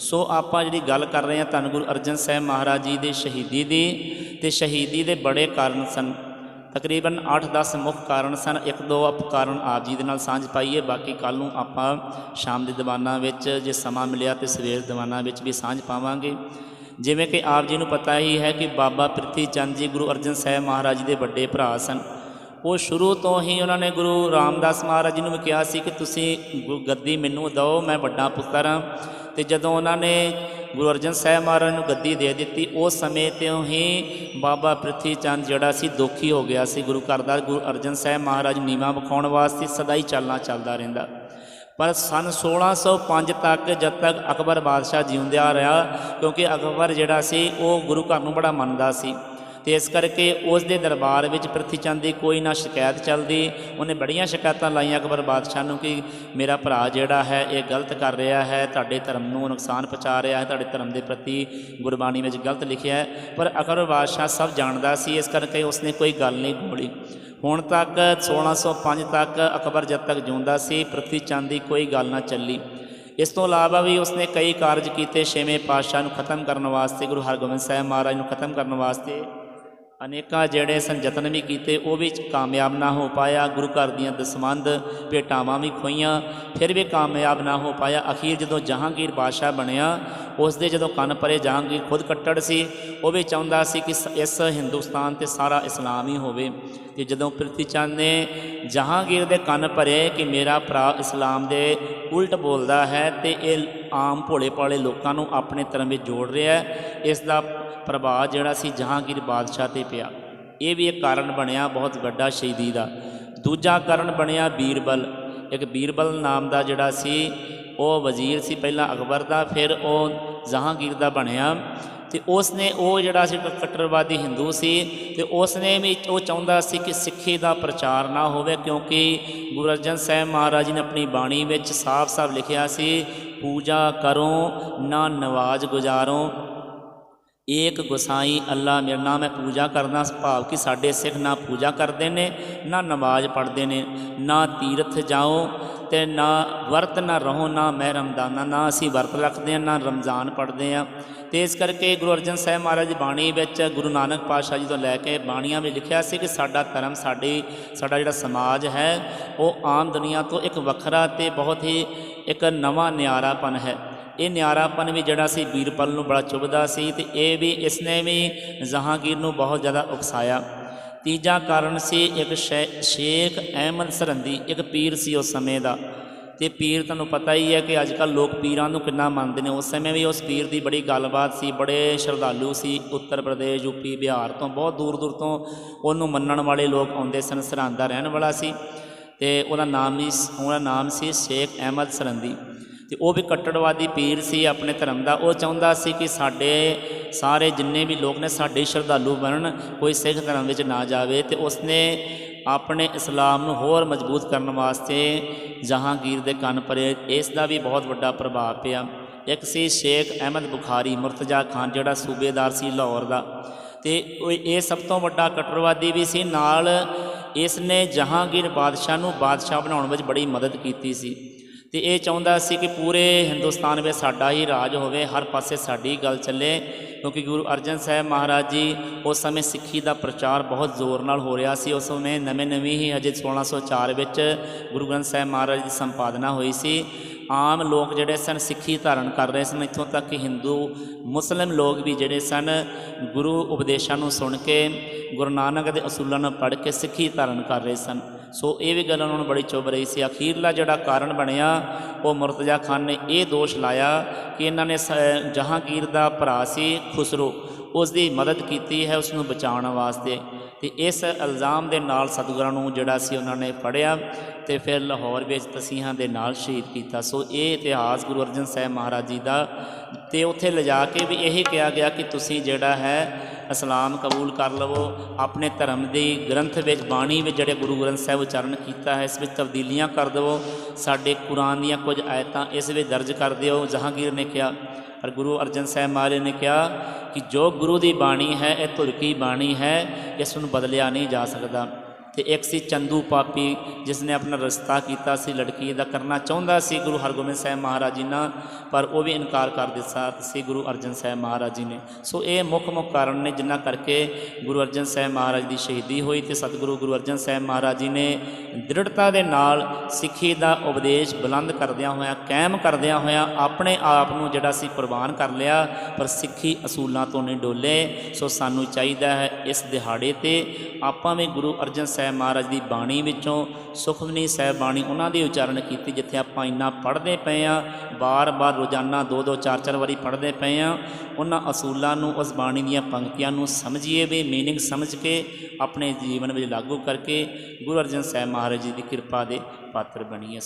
ਸੋ ਆਪਾਂ ਜਿਹੜੀ ਗੱਲ ਕਰ ਰਹੇ ਹਾਂ ਧੰਨ ਗੁਰੂ ਅਰਜਨ ਸਾਹਿਬ ਮਹਾਰਾਜ ਜੀ ਦੇ ਸ਼ਹੀਦੀ ਦੀ ਤੇ ਸ਼ਹੀਦੀ ਦੇ ਬੜੇ ਕਾਰਨ ਸਨ। ਤਕਰੀਬਨ 8-10 ਮੁੱਖ ਕਾਰਨ ਸਨ। ਇੱਕ ਦੋ ਆਪ ਕਾਰਨ ਆਪ ਜੀ ਦੇ ਨਾਲ ਸਾਂਝ ਪਾਈਏ ਬਾਕੀ ਕੱਲ ਨੂੰ ਆਪਾਂ ਸ਼ਾਮ ਦੇ ਦੀਵਾਨਾਂ ਵਿੱਚ ਜੇ ਸਮਾਂ ਮਿਲਿਆ ਤੇ ਸਵੇਰ ਦੀਵਾਨਾਂ ਵਿੱਚ ਵੀ ਸਾਂਝ ਪਾਵਾਂਗੇ। ਜਿਵੇਂ ਕਿ ਆਪ ਜੀ ਨੂੰ ਪਤਾ ਹੀ ਹੈ ਕਿ ਬਾਬਾ ਪ੍ਰਿਥੀ ਚੰਦ ਜੀ ਗੁਰੂ ਅਰਜਨ ਸਾਹਿਬ ਮਹਾਰਾਜ ਜੀ ਦੇ ਵੱਡੇ ਭਰਾ ਸਨ। ਉਹ ਸ਼ੁਰੂ ਤੋਂ ਹੀ ਉਹਨਾਂ ਨੇ ਗੁਰੂ ਰਾਮਦਾਸ ਮਹਾਰਾਜ ਜੀ ਨੂੰ ਵੀ ਕਿਹਾ ਸੀ ਕਿ ਤੁਸੀਂ ਗੁ- ਗੱਦੀ ਮੈਨੂੰ ਦਿਓ, ਮੈਂ ਵੱਡਾ ਪੁੱਤਰ ਹਾਂ। ਤੇ ਜਦੋਂ ਉਹਨਾਂ ਨੇ ਗੁਰੂ ਅਰਜਨ ਸਾਹਿਬ ਮਹਾਰਾਜ ਨੂੰ ਗੱਦੀ ਦੇ ਦਿੱਤੀ, ਉਸ ਸਮੇਂ ਤੋਂ ਹੀ ਬਾਬਾ ਪ੍ਰਿਥੀ ਚੰਦ ਜਿਹੜਾ ਸੀ ਦੁਖੀ ਹੋ ਗਿਆ ਸੀ। ਗੁਰੂ ਘਰ ਦਾ ਗੁਰੂ ਅਰਜਨ ਸਾਹਿਬ ਮਹਾਰਾਜ ਨੀਵਾ ਵਿਖਾਉਣ ਵਾਸਤੇ ਸਦਾ ਹੀ ਚੱਲਣਾ ਚੱਲਦਾ ਰਹਿੰਦਾ। ਪਰ ਸਨ 1605 ਤੱਕ ਜਦ ਤੱਕ ਅਕਬਰ ਬਾਦਸ਼ਾਹ ਜਿਉਂਦਿਆ ਰਿਹਾ, ਕਿਉਂਕਿ ਅਕਬਰ ਜਿਹੜਾ ਸੀ, ਉਹ ਗੁਰੂ ਘਰ ਨੂੰ ਬੜਾ ਮੰਨਦਾ ਸੀ। ਤੇ ਇਸ ਕਰਕੇ ਉਸ ਦੇ ਦਰਬਾਰ ਵਿੱਚ ਪ੍ਰਿਥੀ ਚੰਦ ਦੀ ਕੋਈ ਨਾ ਸ਼ਿਕਾਇਤ ਚੱਲਦੀ। ਉਹਨੇ ਬੜੀਆਂ ਸ਼ਿਕਾਇਤਾਂ ਲਾਈਆਂ ਅਕਬਰ ਬਾਦਸ਼ਾਹ ਨੂੰ ਕਿ ਮੇਰਾ ਭਰਾ ਜਿਹੜਾ ਹੈ, ਇਹ ਗਲਤ ਕਰ ਰਿਹਾ ਹੈ, ਤੁਹਾਡੇ ਧਰਮ ਨੂੰ ਨੁਕਸਾਨ ਪਹੁੰਚਾ ਰਿਹਾ ਹੈ, ਤੁਹਾਡੇ ਧਰਮ ਦੇ ਪ੍ਰਤੀ ਗੁਰਬਾਣੀ ਵਿੱਚ ਗਲਤ ਲਿਖਿਆ ਹੈ। ਪਰ ਅਕਬਰ ਬਾਦਸ਼ਾਹ ਸਭ ਜਾਣਦਾ ਸੀ, ਇਸ ਕਰਕੇ ਉਸਨੇ ਕੋਈ ਗੱਲ ਨਹੀਂ ਬੋਲੀ। ਹੁਣ ਤੱਕ 1605 ਤੱਕ ਅਕਬਰ ਜਦ ਤੱਕ ਜਿਉਂਦਾ ਸੀ ਪ੍ਰਿਥੀ ਚੰਦ ਦੀ ਕੋਈ ਗੱਲ ਨਾ ਚੱਲੀ। ਇਸ ਤੋਂ ਇਲਾਵਾ ਵੀ ਉਸਨੇ ਕਈ ਕਾਰਜ ਕੀਤੇ ਛੇਵੇਂ ਪਾਤਸ਼ਾਹ ਨੂੰ ਖਤਮ ਕਰਨ ਵਾਸਤੇ, ਗੁਰੂ ਹਰਗੋਬਿੰਦ ਸਾਹਿਬ ਮਹਾਰਾਜ ਨੂੰ ਖਤਮ ਕਰਨ ਵਾਸਤੇ। ਅਨੇਕਾਂ ਜਿਹੜੇ ਸਨ ਯਤਨ ਵੀ ਕੀਤੇ, ਉਹ ਵੀ ਕਾਮਯਾਬ ਨਾ ਹੋ ਪਾਇਆ। ਗੁਰੂ ਘਰ ਦੀਆਂ ਦਸਮੰਦ ਭੇਟਾਵਾਂ ਵੀ ਖੋਈਆਂ, ਫਿਰ ਵੀ ਕਾਮਯਾਬ ਨਾ ਹੋ ਪਾਇਆ। ਅਖੀਰ ਜਦੋਂ ਜਹਾਂਗੀਰ ਬਾਦਸ਼ਾਹ ਬਣਿਆ ਉਸ ਦੇ ਜਦੋਂ ਕੰਨ ਪਰੇ ਜਹਾਂਗੀਰ ਖੁਦ ਕੱਟੜ ਸੀ, ਉਹ ਵੀ ਚਾਹੁੰਦਾ ਸੀ ਕਿ ਸ- ਇਸ ਹਿੰਦੁਸਤਾਨ ਤੇ ਸਾਰਾ ਇਸਲਾਮ ਹੀ ਹੋਵੇ। ਤੇ ਜਦੋਂ ਪ੍ਰਿਥੀ ਚੰਦ ਨੇ ਜਹਾਂਗੀਰ ਦੇ ਕੰਨ ਭਰੇ ਕਿ ਮੇਰਾ ਭਰਾ ਇਸਲਾਮ ਦੇ ਉਲਟ ਬੋਲਦਾ ਹੈ ਤੇ ਇਹ ਆਮ ਭੋਲੇ ਭਾਲੇ ਲੋਕਾਂ ਨੂੰ ਆਪਣੇ ਧਰਮ ਵਿੱਚ ਜੋੜ ਰਿਹਾ ਹੈ। ਇਸ ਦਾ ਪ੍ਰਭਾਵ ਜਿਹੜਾ ਸੀ ਜਹਾਂਗੀਰ ਬਾਦਸ਼ਾਹ ਤੇ ਪਿਆ। ਇਹ ਵੀ ਇੱਕ ਕਾਰਨ ਬਣਿਆ ਬਹੁਤ ਵੱਡਾ ਸ਼ਹੀਦੀ ਦਾ। ਦੂਜਾ ਕਾਰਨ ਬਣਿਆ ਬੀਰਬਲ। ਇੱਕ ਬੀਰਬਲ ਨਾਮ ਦਾ ਜਿਹੜਾ ਸੀ, ਉਹ ਵਜ਼ੀਰ ਸੀ ਪਹਿਲਾਂ ਅਕਬਰ ਦਾ, ਫਿਰ ਉਹ ਜਹਾਂਗੀਰ ਦਾ ਬਣਿਆ। ਤੇ ਉਸ ਨੇ ਉਹ ਜਿਹੜਾ ਸੀ ਕ- ਹਿੰਦੂ ਸੀ ਤੇ ਉਸ ਨੇ ਵੀ ਉਹ ਚਾਹੁੰਦਾ ਸੀ ਕਿ ਸਿੱਖੀ ਦਾ ਪ੍ਰਚਾਰ ਨਾ ਹੋਵੇ ਕਿਉਂਕਿ ਗੁਰੂ ਅਰਜਨ ਸਾਹਿਬ ਮਹਾਰਾਜ ਜੀ ਨੇ ਆਪਣੀ ਬਾਣੀ ਵਿੱਚ ਸਾਫ਼-ਸਾਫ਼ ਲਿਖਿਆ ਸੀ ਪੂਜਾ ਕਰੋ, ਨਾ ਨਵਾਜ਼ ਗੁਜ਼ਾਰੋ। ਏਕ ਗੁਸਾਈ ਅੱਲਾ ਮੇਰਾ ਨਾਮ ਹੈ ਪੂਜਾ ਕਰਨਾ ਭਾਵ ਕਿ ਸਾਡੇ ਸਿੱਖ ਨਾ ਪੂਜਾ ਕਰਦੇ ਨੇ, ਨਾ ਨਮਾਜ਼ ਪੜ੍ਹਦੇ ਨੇ, ਨਾ ਤੀਰਥ ਜਾਓ ਤੇ ਨਾ ਵਰਤ ਨਾ ਰਹੋ, ਨਾ ਮੈਂ ਰਮਦਾਨਾ ਨਾ ਅਸੀਂ ਵਰਤ ਰੱਖਦੇ ਹਾਂ, ਨਾ ਰਮਜ਼ਾਨ ਪੜ੍ਹਦੇ ਹਾਂ। ਤੇ ਇਸ ਕਰਕੇ ਗੁਰੂ ਅਰਜਨ ਸਾਹਿਬ ਮਹਾਰਾਜ ਦੀ ਬਾਣੀ ਵਿੱਚ ਗੁਰੂ ਨਾਨਕ ਪਾਤਸ਼ਾਹ ਜੀ ਤੋਂ ਲੈ ਕੇ ਬਾਣੀਆਂ ਵਿੱਚ ਲਿਖਿਆ ਸੀ ਕਿ ਸਾਡਾ ਧਰਮ, ਸਾਡੀ, ਸਾਡਾ ਜਿਹੜਾ ਸਮਾਜ ਹੈ, ਉਹ ਆਮ ਦੁਨੀਆ ਤੋਂ ਇੱਕ ਵੱਖਰਾ ਤੇ ਬਹੁਤ ਹੀ ਇੱਕ ਨਵਾਂ ਨਿਆਰਾਪਨ ਹੈ। ਇਹ ਨਿਆਰਾਪਨ ਵੀ ਜਿਹੜਾ ਸੀ ਬੀਰਬਲ ਨੂੰ ਬੜਾ ਚੁਭਦਾ ਸੀ ਤੇ ਇਹ ਵੀ ਇਸਨੇ ਵੀ ਜਹਾਂਗੀਰ ਨੂੰ ਬਹੁਤ ਜ਼ਿਆਦਾ ਉਕਸਾਇਆ। ਤੀਜਾ ਕਾਰਨ ਸੀ ਇੱਕ ਸ਼ੇ- ਸ਼ੇਖ ਅਹਿਮਦ ਸਰਹੰਦੀ ਇੱਕ ਪੀਰ ਸੀ ਉਸ ਸਮੇਂ ਦਾ। ਤੇ ਪੀਰ ਤੁਹਾਨੂੰ ਪਤਾ ਹੀ ਹੈ ਕਿ ਅੱਜ ਕੱਲ ਲੋਕ ਪੀਰਾਂ ਨੂੰ ਕਿੰਨਾ ਮੰਨਦੇ ਨੇ। ਉਸ ਸਮੇਂ ਵੀ ਉਸ ਪੀਰ ਦੀ ਬੜੀ ਗੱਲਬਾਤ ਸੀ, ਬੜੇ ਸ਼ਰਧਾਲੂ ਸੀ। ਉੱਤਰ ਪ੍ਰਦੇਸ਼ ਯੂਪੀ ਬਿਹਾਰ ਤੋਂ ਬਹੁਤ ਦੂਰ ਦੂਰ ਤੋਂ ਉਹਨੂੰ ਮੰਨਣ ਵਾਲੇ ਲੋਕ ਆਉਂਦੇ ਸਨ, ਸਰਹੰਦ ਰਹਿਣ ਵਾਲਾ ਸੀ। ਤੇ ਉਹਦਾ ਨਾਮ ਹੀ ਉਹਦਾ ਨਾਮ ਸੀ ਸ਼ੇਖ ਅਹਿਮਦ ਸਰਹੰਦੀ ਤੇ ਉਹ ਵੀ ਕੱਟੜਵਾਦੀ ਪੀਰ ਸੀ ਆਪਣੇ ਧਰਮ ਦਾ। ਉਹ ਚਾਹੁੰਦਾ ਸੀ ਕਿ ਸਾਡੇ ਸਾਰੇ ਜਿੰਨੇ ਵੀ ਲੋਕ ਨੇ, ਸਾਡੇ ਸ਼ਰਧਾਲੂ ਬਣਨ, ਕੋਈ ਸਿੱਖ ਧਰਮ ਵਿੱਚ ਨਾ ਜਾਵੇ ਤੇ ਉਸਨੇ ਆਪਣੇ ਇਸਲਾਮ ਨੂੰ ਹੋਰ ਮਜ਼ਬੂਤ ਕਰਨ ਵਾਸਤੇ ਜਹਾਂਗੀਰ ਦੇ ਕੰਨ ਪਰੇ ਇਸ ਦਾ ਵੀ ਬਹੁਤ ਵੱਡਾ ਪ੍ਰਭਾਵ ਪਿਆ। ਇੱਕ ਸੀ ਸ਼ੇਖ ਅਹਿਮਦ ਬੁਖਾਰੀ, ਮੁਰਤਜ਼ਾ ਖਾਨ, ਜਿਹੜਾ ਸੂਬੇਦਾਰ ਸੀ ਲਾਹੌਰ ਦਾ। ਤੇ ਇਹ ਸਭ ਤੋਂ ਵੱਡਾ ਕਟਰਵਾਦੀ ਵੀ ਸੀ। ਨਾਲ ਇਸ ਨੇ ਜਹਾਂਗੀਰ ਬਾਦਸ਼ਾਹ ਨੂੰ ਬਾਦਸ਼ਾਹ ਬਣਾਉਣ ਵਿੱਚ ਬੜੀ ਮਦਦ ਕੀਤੀ ਸੀ। ਤੇ ਇਹ ਚਾਹੁੰਦਾ ਸੀ ਕਿ ਪੂਰੇ ਹਿੰਦੁਸਤਾਨ ਵਿੱਚ ਸਾਡਾ ਹੀ ਰਾਜ ਹੋਵੇ, ਹਰ ਪਾਸੇ ਸਾਡੀ ਗੱਲ ਚੱਲੇ। ਕਿਉਂਕਿ ਗੁਰੂ ਅਰਜਨ ਸਾਹਿਬ ਮਹਾਰਾਜ ਜੀ ਉਸ ਸਮੇਂ ਸਿੱਖੀ ਦਾ ਪ੍ਰਚਾਰ ਬਹੁਤ ਜ਼ੋਰ ਨਾਲ ਹੋ ਰਿਹਾ ਸੀ। ਉਸ ਸਮੇਂ ਨਵੇਂ ਨਵੀਂ ਹੀ ਹਜੇ 1604 ਵਿੱਚ ਗੁਰੂ ਗ੍ਰੰਥ ਸਾਹਿਬ ਮਹਾਰਾਜ ਦੀ ਸੰਪਾਦਨਾ ਹੋਈ ਸੀ। ਆਮ ਲੋਕ ਜਿਹੜੇ ਸਨ ਸਿੱਖੀ ਧਾਰਨ ਕਰ ਰਹੇ ਸਨ, ਇੱਥੋਂ ਤੱਕ ਕਿ ਹਿੰਦੂ, ਮੁਸਲਿਮ ਲੋਕ ਵੀ ਜਿਹੜੇ ਸਨ, ਗੁਰੂ ਉਪਦੇਸ਼ਾਂ ਨੂੰ ਸੁਣ ਕੇ, ਗੁਰੂ ਨਾਨਕ ਦੇ ਅਸੂਲਾਂ ਨੂੰ ਪੜ੍ਹ ਕੇ ਸਿੱਖੀ ਧਾਰਨ ਕਰ ਰਹੇ ਸਨ। ਸੋ ਇਹ ਵੀ ਗੱਲ ਉਹਨਾਂ ਨੂੰ ਬੜੀ ਚੁੱਭ ਰਹੀ ਸੀ। ਅਖੀਰਲਾ ਜਿਹੜਾ ਕਾਰਨ ਬਣਿਆ, ਉਹ ਮੁਰਤਜ਼ਾ ਖਾਨ ਨੇ ਇਹ ਦੋਸ਼ ਲਾਇਆ ਕਿ ਇਹਨਾਂ ਨੇ ਸ- ਜਹਾਂਗੀਰ ਦਾ ਭਰਾ ਸੀ ਖੁਸਰੋ। ਉਸ ਦੀ ਮਦਦ ਕੀਤੀ ਹੈ, ਉਸ ਨੂੰ ਬਚਾਉਣ ਵਾਸਤੇ। ਤੇ ਇਸ ਇਲਜ਼ਾਮ ਦੇ ਨਾਲ ਸਤਿਗੁਰਾਂ ਨੂੰ ਜਿਹੜਾ ਸੀ ਉਹਨਾਂ ਨੇ ਫੜਿਆ ਤੇ ਫਿਰ ਲਾਹੌਰ ਵਿੱਚ ਤਸੀਹਾਂ ਦੇ ਨਾਲ ਸ਼ਹੀਦ ਕੀਤਾ। ਸੋ ਇਹ ਇਤਿਹਾਸ ਗੁਰੂ ਅਰਜਨ ਸਾਹਿਬ ਮਹਾਰਾਜ ਜੀ ਦਾ ਤੇ ਉੱਥੇ ਲਿਜਾ ਕੇ ਵੀ ਇਹੀ ਕਿਹਾ ਗਿਆ ਕਿ ਤੁਸੀਂ ਜਿਹੜਾ ਹੈ ਇਸਲਾਮ ਕਬੂਲ ਕਰ ਲਵੋ। ਆਪਣੇ ਧਰਮ ਦੀ ਗ੍ਰੰਥ ਵਿੱਚ, ਬਾਣੀ ਵਿੱਚ ਜਿਹੜੇ ਗੁਰੂ ਗ੍ਰੰਥ ਸਾਹਿਬ ਉਚਾਰਨ ਕੀਤਾ ਹੈ, ਇਸ ਵਿੱਚ ਤਬਦੀਲੀਆਂ ਕਰ ਦੇਵੋ। ਸਾਡੇ ਕੁਰਾਨ ਦੀਆਂ ਕੁਝ ਆਇਤਾਂ ਇਸ ਵਿੱਚ ਦਰਜ ਕਰ ਦਿਓ। ਜਹਾਂਗੀਰ ਨੇ ਕਿਹਾ ਪਰ ਗੁਰੂ ਅਰਜਨ ਸਾਹਿਬ ਮਹਾਰਾਜ ਨੇ ਕਿਹਾ ਕਿ ਜੋ ਗੁਰੂ ਦੀ ਬਾਣੀ ਹੈ, ਇਹ ਧੁਰ ਕੀ ਬਾਣੀ ਹੈ, ਇਸ ਨੂੰ ਬਦਲਿਆ ਨਹੀਂ ਜਾ ਸਕਦਾ। ਤੇ ਇੱਕ ਸੀ ਚੰਦੂ ਪਾਪੀ ਜਿਸ ਨੇ ਆਪਣਾ ਰਸਤਾ ਕੀਤਾ ਸੀ, ਲੜਕੀ ਦਾ ਕਰਨਾ ਚਾਹੁੰਦਾ ਸੀ ਗੁਰੂ ਹਰਗੋਬਿੰਦ ਸਾਹਿਬ ਮਹਾਰਾਜ ਜੀ ਨਾਲ, ਪਰ ਉਹ ਵੀ ਇਨਕਾਰ ਕਰ ਦਿੱਤਾ ਸੀ ਗੁਰੂ ਅਰਜਨ ਸਾਹਿਬ ਮਹਾਰਾਜ ਜੀ ਨੇ। ਸੋ ਇਹ ਮੁੱਖ ਮੁੱਖ ਕਾਰਨ ਨੇ ਜਿਨ੍ਹਾਂ ਕਰਕੇ ਗੁਰੂ ਅਰਜਨ ਸਾਹਿਬ ਮਹਾਰਾਜ ਦੀ ਸ਼ਹੀਦੀ ਹੋਈ ਤੇ ਸਤਿਗੁਰੂ ਗੁਰੂ ਅਰਜਨ ਸਾਹਿਬ ਮਹਾਰਾਜ ਜੀ ਨੇ ਦ੍ਰਿੜਤਾ ਦੇ ਨਾਲ ਸਿੱਖੀ ਦਾ ਉਪਦੇਸ਼ ਬੁਲੰਦ ਕਰਦਿਆਂ ਹੋਇਆਂ, ਕਾਇਮ ਕਰਦਿਆਂ ਹੋਇਆਂ ਆਪਣੇ ਆਪ ਨੂੰ ਜਿਹੜਾ ਸੀ ਕੁਰਬਾਨ ਕਰ ਲਿਆ, ਪਰ ਸਿੱਖੀ ਅਸੂਲਾਂ ਤੋਂ ਨਹੀਂ ਡੋਲੇ। ਸੋ ਸਾਨੂੰ ਚਾਹੀਦਾ ਹੈ ਇਸ ਦਿਹਾੜੇ ਤੇ ਆਪਾਂ ਵੀ ਗੁਰੂ ਅਰਜਨ ਸਾਹਿਬ ਮਹਾਰਾਜ ਦੀ ਬਾਣੀ ਵਿੱਚੋਂ, ਸੁਖਮਨੀ ਸਾਹਿਬ ਬਾਣੀ ਉਹਨਾਂ ਦੀ ਉਚਾਰਨ ਕੀਤੀ, ਜਿੱਥੇ ਆਪਾਂ ਇੰਨਾ ਪੜ੍ਹਦੇ ਪਏ ਆ ਬਾਰ-ਬਾਰ ਰੋਜ਼ਾਨਾ ਦੋ ਦੋ ਚਾਰ ਚਾਰ ਵਾਰੀ ਪੜ੍ਹਦੇ ਪਏ ਆ ਉਹਨਾਂ ਅਸੂਲਾਂ ਨੂੰ, ਉਸ ਬਾਣੀ ਦੀਆਂ ਪੰਕਤੀਆਂ ਨੂੰ ਸਮਝੀਏ ਵੀ ਮੀਨਿੰਗ ਸਮਝ ਕੇ ਆਪਣੇ ਜੀਵਨ ਵਿੱਚ ਲਾਗੂ ਕਰਕੇ ਗੁਰੂ ਅਰਜਨ ਸਾਹਿਬ ਮਹਾਰਾਜ ਜੀ ਦੀ ਕਿਰਪਾ ਦੇ ਪਾਤਰ ਬਣੀਏ।